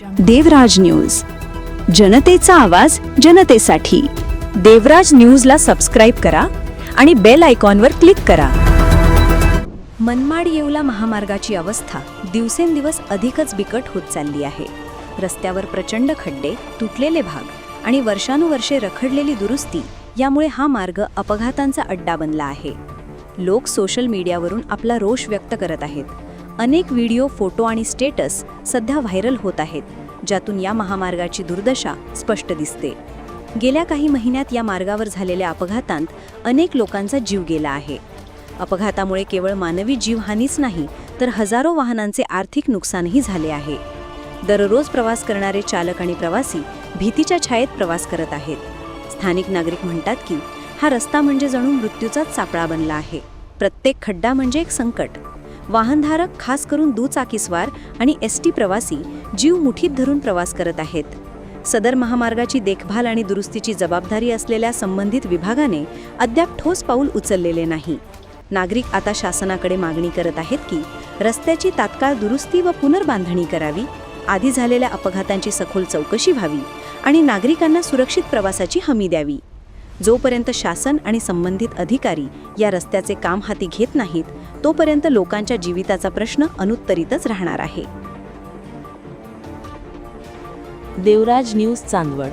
देवराज news. जनतेचा आवाज जनतेसाठी. देवराज न्यूजला सबस्क्राईब करा आणि बेल आयकॉनवर क्लिक करा. मनमाड येवला महामार्गाची अवस्था दिवसेंदिवस अधिकच बिकट होत चालली आहे. रस्त्यावर प्रचंड खड्डे तुटलेले भाग आणि वर्षानुवर्षे रखडलेली दुरुस्ती यामुळे हा मार्ग अपघातांचा अड्डा बनला आहे. लोक सोशल मीडियावरून आपला रोष व्यक्त करत आहेत. अनेक व्हिडिओ फोटो आणि स्टेटस सध्या व्हायरल होत आहेत ज्यातून या महामार्गाची दुर्दशा स्पष्ट दिसते. गेल्या काही महिन्यात या मार्गावर झालेल्या अपघातांत अनेक लोकांचा जीव गेला आहे. अपघातामुळे केवळ मानवी जीवहानीच नाही तर हजारो वाहनांचे आर्थिक नुकसानही झाले आहे. दररोज प्रवास करणारे चालक आणि प्रवासी भीतीच्या छायेत प्रवास करत आहेत. स्थानिक नागरिक म्हणतात की हा रस्ता म्हणजे जणू मृत्यूचाच सापळा बनला आहे. प्रत्येक खड्डा म्हणजे एक संकट. वाहनधारक खास करून दुचाकीस्वार आणि एस टी प्रवासी जीव मुठीत धरून प्रवास करत आहेत. सदर महामार्गाची देखभाल आणि दुरुस्तीची जबाबदारी असलेल्या संबंधित विभागाने अद्याप ठोस पाऊल उचललेले नाही. नागरिक आता शासनाकडे मागणी करत आहेत की रस्त्याची तात्काळ दुरुस्ती व पुनर्बांधणी करावी आधी झालेल्या अपघातांची सखोल चौकशी व्हावी आणि नागरिकांना सुरक्षित प्रवासाची हमी द्यावी. जोपर्यंत शासन आणि संबंधित अधिकारी या रस्त्याचे काम हाती घेत नाहीत तोपर्यंत लोकांच्या जीविताचा प्रश्न अनुत्तरितच राहणार आहे. देवराज न्यूज चांदवड